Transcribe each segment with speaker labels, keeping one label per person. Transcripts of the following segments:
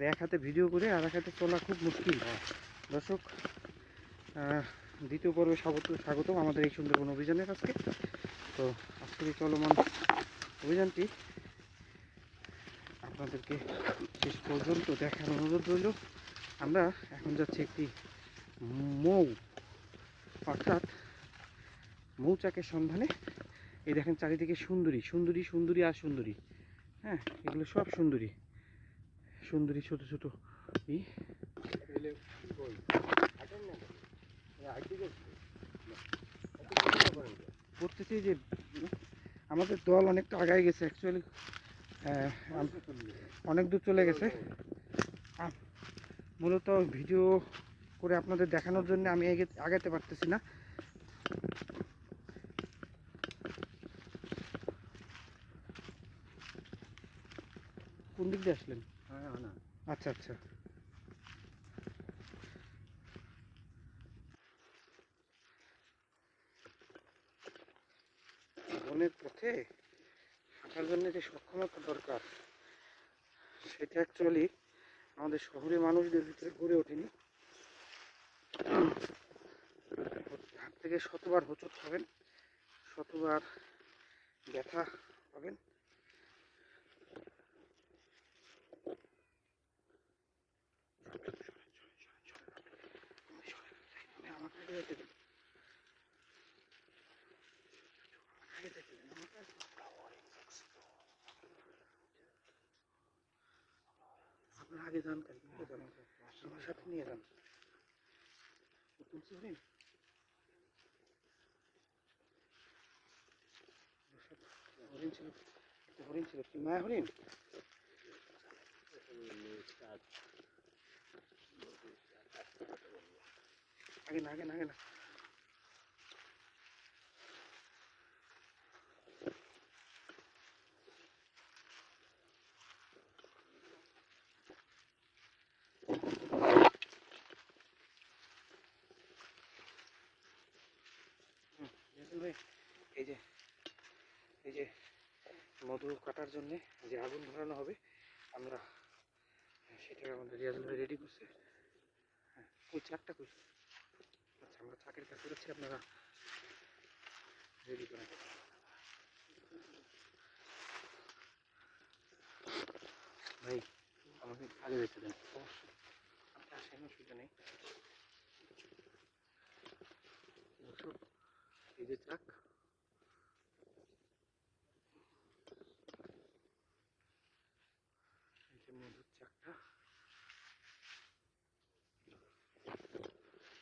Speaker 1: আর এক হাতে ভিডিও করে আর এক হাতে চলা খুব মুশকিল। হয় দর্শক দ্বিতীয় পর্বে স্বাগত স্বাগতম আমাদের এই সুন্দরবন অভিযানের আজকে। তো আজকের এই চলমান অভিযানটি আপনাদেরকে শেষ পর্যন্ত দেখার অনুরোধ রইল। আমরা এখন যাচ্ছি একটি মৌ, অর্থাৎ মৌচাকের সন্ধানে। এই দেখেন চারিদিকে সুন্দরী সুন্দরী সুন্দরী আর সুন্দরী। হ্যাঁ এগুলো সব সুন্দরী। সুন্দরী, ছোট ছোট। ই। করতেছি যে, আমাদের দল অনেকটা আগায় গেছে অ্যাকচুয়ালি অনেক দূর চলে গেছে। মূলত ভিডিও করে আপনাদের দেখানোর জন্য আমি আগাতে পারতেছি না। কোন দিক দিয়ে আসলেন? আচ্ছা আচ্ছা। বনের পথে হাঁটার জন্য যে সক্ষমতা দরকার, সেটা অ্যাকচুয়ালি আমাদের শহরে মানুষদের ভিতরে গড়ে ওঠেনি। হাত থেকে শতবার হোঁচট খাবেন, শতবার ব্যথা পাবেন আমাকে আগে যেতে দিন। আগে যেতে দিন, আমাকে আগে- আপনারা আগে যান কেন আমার হরিণ ছিল হরিণ ছিল কি মায়া হরিণ? আগে না আগে না আগে না। এই যে এই যে মধু কাটার জন্যে যে আগুন ধরানো হবে, আমরা সেটা আমাদের রেডি করছে। ওই চারটা কই আচ্ছা আমরা চাকের কাজ করেছি আপনারা রেডি করেন। ভাই আমাকে আগে যেতে দেন। অবশ্যই। আপনি আসেন অসুবিধা নেই। এই যে চাক এই যে মধুর চাকটা সুন্দরবনের মধুর চাক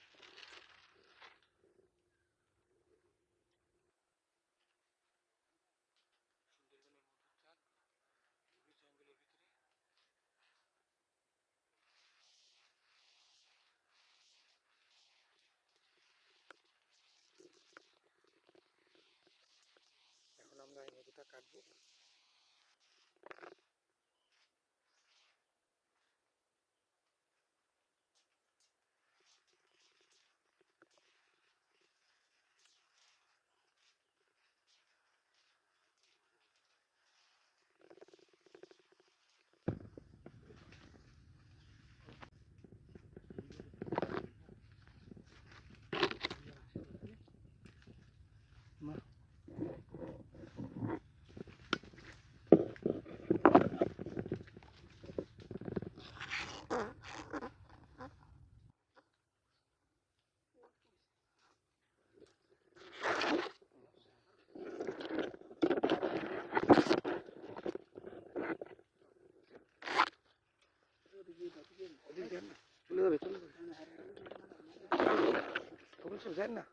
Speaker 1: গভীর জঙ্গলের ভিতরে এখন আমরা এই মধুটা কাটবো। যান না